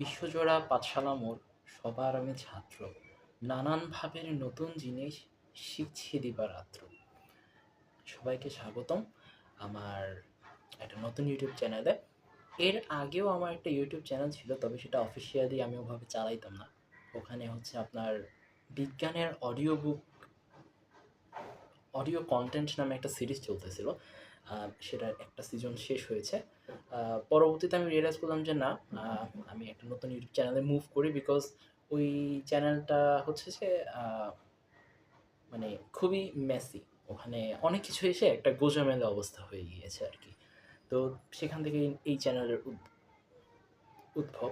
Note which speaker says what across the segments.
Speaker 1: বিশ্বজোড়া পাঠশালা মোর সবার আমি ছাত্র। নানান ভাবের নতুন জিনিস শিখছি দিবারাত্র সবাইকে স্বাগতম আমার একটা নতুন ইউটিউব চ্যানেলে এর আগেও আমার একটা ইউটিউব চ্যানেল ছিল, তবে সেটা অফিসিয়ালি আমি ওভাবে চালাইতাম না। ওখানে হচ্ছে আপনার বিজ্ঞানের অডিও বুক অডিও কন্টেন্ট নামে একটা সিরিজ চলতেছিল। সেটার একটা সিজন শেষ হয়েছে। পরবর্তীতে আমি রিয়েলাইজ করলাম যে না আমি একটা নতুন ইউটিউব চ্যানেলে মুভ করি বিকজ ওই চ্যানেলটা হচ্ছে যে মানে খুবই মেসি ওখানে অনেক কিছু এসে একটা গোজামেলা অবস্থা হয়ে গিয়েছে আর কি। তো সেখান থেকে এই চ্যানেলের উদ- উদ্ভব।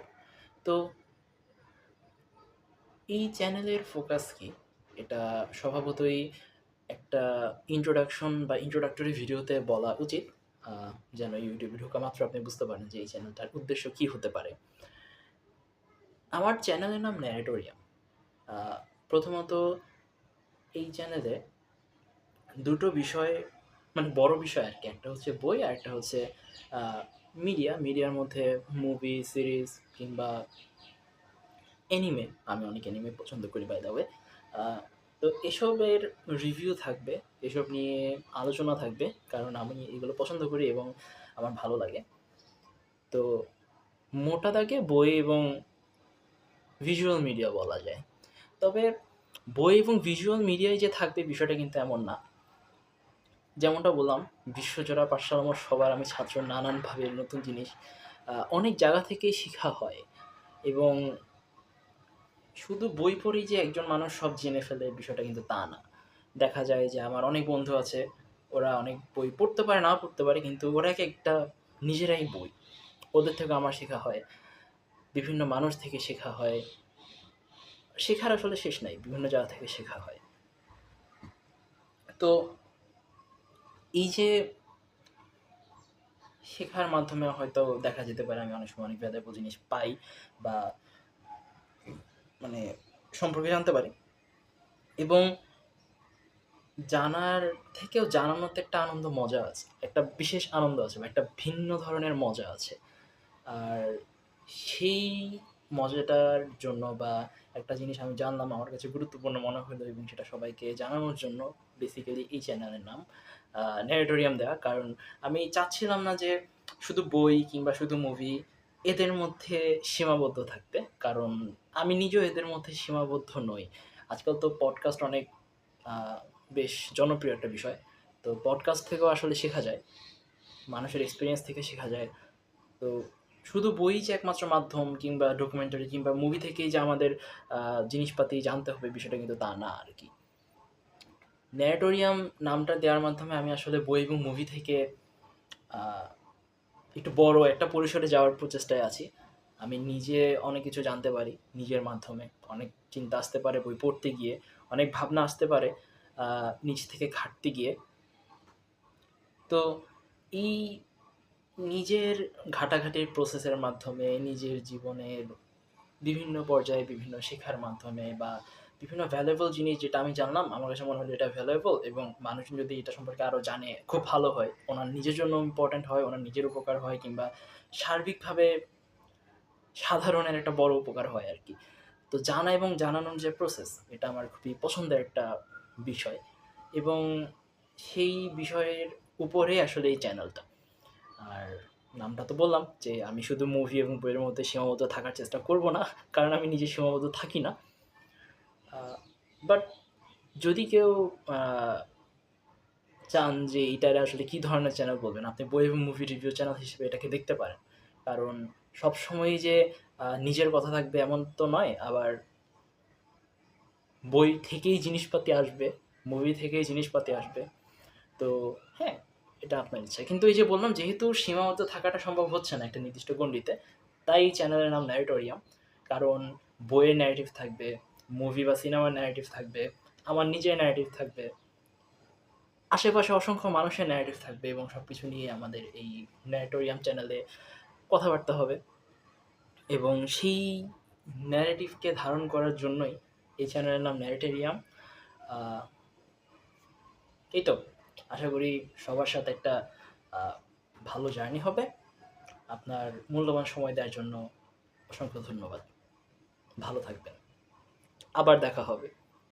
Speaker 1: তো এই চ্যানেলের ফোকাস কি? এটা স্বভাবতই একটা ইন্ট্রোডাকশন বা ইন্ট্রোডাক্টরি ভিডিওতে বলা উচিত যেন ইউটিউবে ঢোকা মাত্র আপনি বুঝতে পারেন যে এই চ্যানেলটার উদ্দেশ্য কি হতে পারে। আমার চ্যানেলের নাম ন্যারেটোরিয়াম প্রথমত এই চ্যানেলে দুটো বিষয় মানে বড় বিষয় আর কি, একটা হচ্ছে বই আর একটা হচ্ছে মিডিয়া মিডিয়ার মধ্যে মুভি সিরিজ কিংবা এনিমে আমি অনেক এনিমে পছন্দ করি বাই দ্য ওয়ে তো এসবের রিভিউ থাকবে, এসব নিয়ে আলোচনা থাকবে, কারণ আমি এগুলো পছন্দ করি এবং আমার ভালো লাগে। তো মোটা দাগে বই এবং ভিজুয়াল মিডিয়া বলা যায়। তবে বই এবং ভিজুয়াল মিডিয়ায় যে থাকবে বিষয়টা কিন্তু এমন না। যেমনটা বললাম, বিশ্বজোড়া পাঠশালা আমার সবার আমি ছাত্র, নানানভাবে নতুন জিনিস অনেক জায়গা থেকেই শেখা হয় এবং শুধু বই পড়েই যে একজন মানুষ সব জেনে ফেলে বিষয়টা কিন্তু তা না। দেখা যায় যে আমার অনেক বন্ধু আছে, ওরা অনেক বই পড়তে পারে না পড়তে পারে, কিন্তু ওরা এক একটা নিজেরাই বই। ওদের থেকে আমার শেখা হয়, বিভিন্ন মানুষ থেকে শেখা হয়, শেখার আসলে শেষ নাই, বিভিন্ন জায়গা থেকে শেখা হয়। তো এই যে শেখার মাধ্যমে হয়তো দেখা যেতে পারে আমি অনেক সময় অনেক ভ্যালুয়েবল জিনিস পাই বা মানে সম্পর্কে জানতে পারি। এবং জানার থেকেও জানানোতে একটা আনন্দ মজা আছে, একটা বিশেষ আনন্দ আছে বা একটা ভিন্ন ধরনের মজা আছে। আর সেই মজাটার জন্য বা একটা জিনিস আমি জানলাম, আমার কাছে গুরুত্বপূর্ণ মনে হলো এবং সেটা সবাইকে জানানোর জন্য বেসিক্যালি এই চ্যানেলের নাম ন্যারেটোরিয়াম দেওয়া কারণ আমি চাচ্ছিলাম না যে শুধু বই কিংবা শুধু মুভি এদের মধ্যে সীমাবদ্ধ থাকতে কারণ আমি নিজেও এদের মধ্যে সীমাবদ্ধ নই। আজকাল তো পডকাস্ট অনেক বেশ জনপ্রিয় একটা বিষয়। তো পডকাস্ট থেকেও আসলে শেখা যায়। মানুষের এক্সপিরিয়েন্স থেকে শেখা যায়। তো শুধু বই যে একমাত্র মাধ্যম কিংবা ডকুমেন্টারি কিংবা মুভি থেকেই যে আমাদের জিনিসপাতি জানতে হবে বিষয়টা কিন্তু তা না আর কি। ন্যারেটোরিয়াম নামটা দেওয়ার মাধ্যমে আমি আসলে বই এবং মুভি থেকে একটু বড় একটা পরিসরে যাওয়ার প্রচেষ্টায় আছি। আমি নিজে অনেক কিছু জানতে পারি নিজের মাধ্যমে। অনেক চিন্তা আসতে পারে বই পড়তে গিয়ে, অনেক ভাবনা আসতে পারে নিজ থেকে ঘাটতে গিয়ে। তো এই নিজের ঘাটাঘাটির প্রসেসের মাধ্যমে, নিজের জীবনের বিভিন্ন পর্যায়ে বিভিন্ন শেখার মাধ্যমে বা বিভিন্ন ভ্যালুয়েবল জিনিস যেটা আমি জানলাম, আমার কাছে মনে হলো এটা ভ্যালুয়েবল এবং মানুষজন যদি এটা সম্পর্কে আরও জানে, খুব ভালো হয়। ওনার নিজের জন্য ইম্পর্ট্যান্ট হয়, ওনার নিজের উপকার হয় কিংবা সার্বিকভাবে সাধারণের একটা বড় উপকার হয় আর কি তো জানা এবং জানানোর যে প্রসেস এটা আমার খুবই পছন্দের একটা বিষয় এবং সেই বিষয়ের উপরে আসলে এই চ্যানেলটা আর নামটা তো বললাম যে, আমি শুধু মুভি এবং বইয়ের মধ্যে সীমাবদ্ধ থাকার চেষ্টা করব না, কারণ আমি নিজে সীমাবদ্ধ থাকি না। বাট যদি কেউ চান যে এটার আসলে কী ধরনের চ্যানেল বলবেন, আপনি বই এবং মুভি রিভিউ চ্যানেল হিসেবে এটাকে দেখতে পারেন। কারণ সব সময়ই যে নিজের কথা থাকবে এমন তো নয়, আবার বই থেকেই জিনিসপাতি আসবে মুভি থেকেই জিনিসপাতি আসবে। তো হ্যাঁ এটা আপনার ইচ্ছা। কিন্তু এই যে বললাম, যেহেতু সীমাবদ্ধ থাকাটা সম্ভব হচ্ছে না একটা নির্দিষ্ট গণ্ডিতে, তাই চ্যানেলের নাম ন্যারেটোরিয়াম কারণ বইয়ের ন্যারেটিভ থাকবে মুভি বা সিনেমার ন্যারেটিভ থাকবে, আমার নিজের ন্যারেটিভ থাকবে, আশেপাশে অসংখ্য মানুষের ন্যারেটিভ থাকবে এবং সব কিছু নিয়ে আমাদের এই ন্যারেটোরিয়াম চ্যানেলে কথাবার্তা হবে। এবং সেই ন্যারেটিভকে ধারণ করার জন্যই এই চ্যানেলের নাম ন্যারেটেরিয়াম এই তো, আশা করি সবার সাথে একটা ভালো জার্নি হবে। আপনার মূল্যবান সময় দেওয়ার জন্য অসংখ্য ধন্যবাদ। ভালো থাকবেন। আবার দেখা হবে।